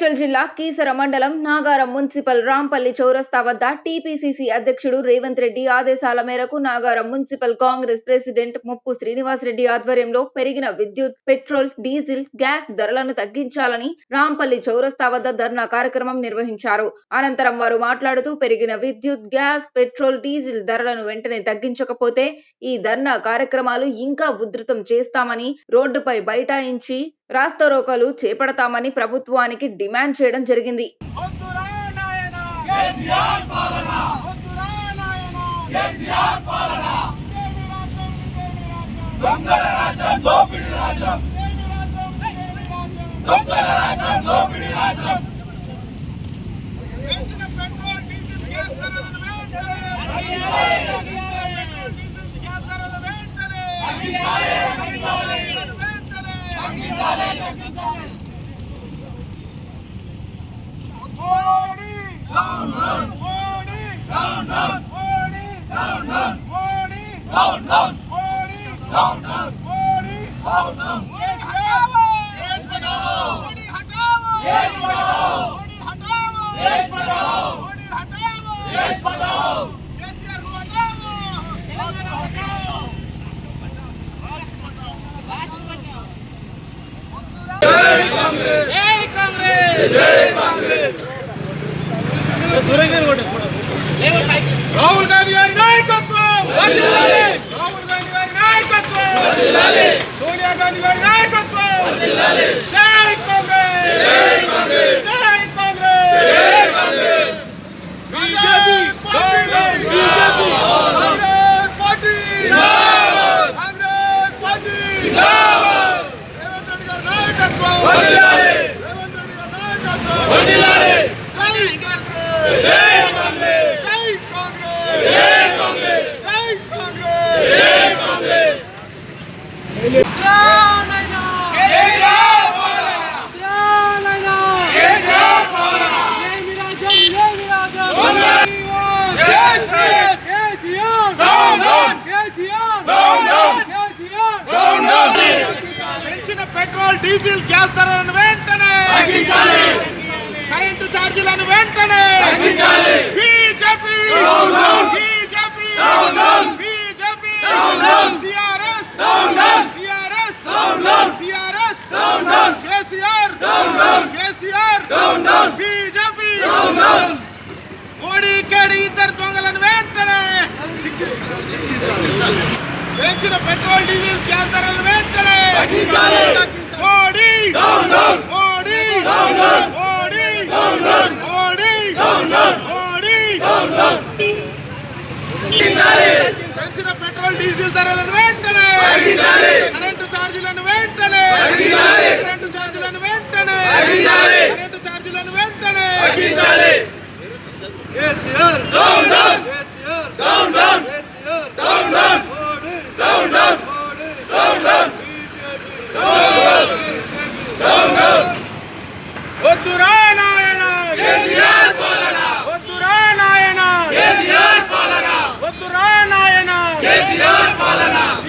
మేడ్చల్ జిల్లా కీసర మండలం నాగారం మున్సిపల్ రాంపల్లి చౌరస్తా వద్ద టీపీసీసీ అధ్యక్షుడు రేవంత్ రెడ్డి ఆదేశాల మేరకు నాగారం మున్సిపల్ కాంగ్రెస్ ప్రెసిడెంట్ ముప్పు శ్రీనివాస్ రెడ్డి ఆధ్వర్యంలో పెరిగిన విద్యుత్ పెట్రోల్ డీజిల్ గ్యాస్ ధరలను తగ్గించాలని రాంపల్లి చౌరస్తా వద్ద ధర్నా కార్యక్రమం నిర్వహించారు. అనంతరం వారు మాట్లాడుతూ పెరిగిన విద్యుత్ గ్యాస్ పెట్రోల్ డీజిల్ ధరలను వెంటనే తగ్గించకపోతే ఈ ధర్నా కార్యక్రమాలు ఇంకా ఉధృతం చేస్తామని రోడ్డుపై బైఠాయించి రాస్తారోకలు చేపడతామని ప్రభుత్వానికి డిమాండ్ చేయడం జరిగింది. వద్దురా డౌన్ డౌన్ రాహుల్ గాంధీ గారి నాయకత్వం! రాహుల్ గాంధీ గారి నాయకత్వం! సోనియా గాంధీ గారి నాయకత్వం జై కాంగ్రెస్ జై Congress BJP Congress party Congress party Revanth Reddy గారి నాయకత్వం రేవంత్ రెడ్డి గారి నాయకత్వం జై కాంగ్రెస్ జై కాంగ్రెస్ జై కాంగ్రెస్ జై కాంగ్రెస్ జై కాంగ్రెస్ జై కాంగ్రెస్ కేసీఆర్ పాలన కేసీఆర్ పాలన పెంచిన పెట్రోల్ డీజిల్ గ్యాస్ ధరలను వెంటనే కరెంటు ఛార్జీలను వెంటనే BJP! BJP! BJP! TRS TRS TRS KCR! KCR! BJP! Modi కేడి ఇద్దరు దొంగలను వెంటనే పెంచిన పెట్రోల్ డీజిల్ గ్యాస్ ధరలు వెంటనే పెంచిన పెట్రోల్ డీజిల్ ధరలను వెంటనే! కరెంటు ఛార్జీలను వెంటనే! కరెంటు ఛార్జీలను వెంటనే! కరెంటు ఛార్జీలను వెంటనే! కేసీఆర్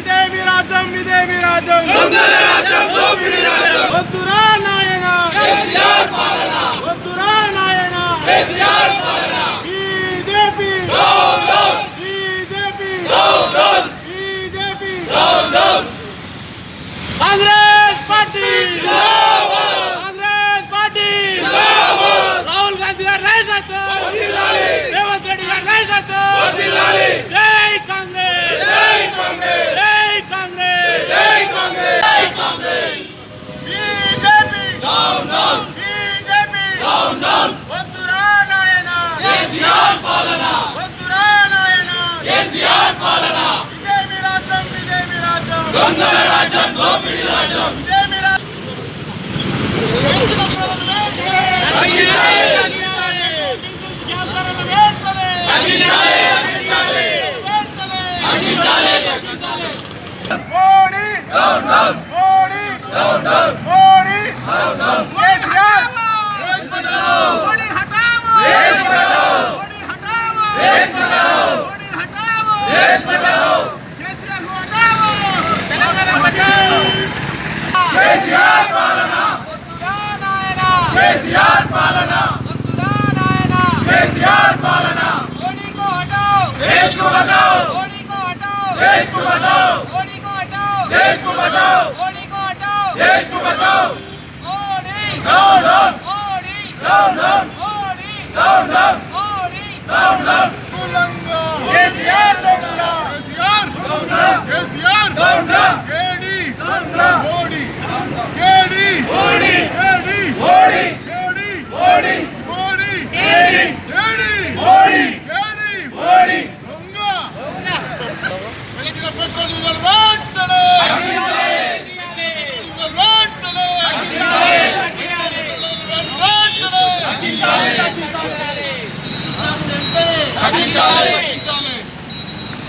ఇదే మీ రాజ్యం ఇదే మీ రాజ్యం రాజ్యం కేసీఆర్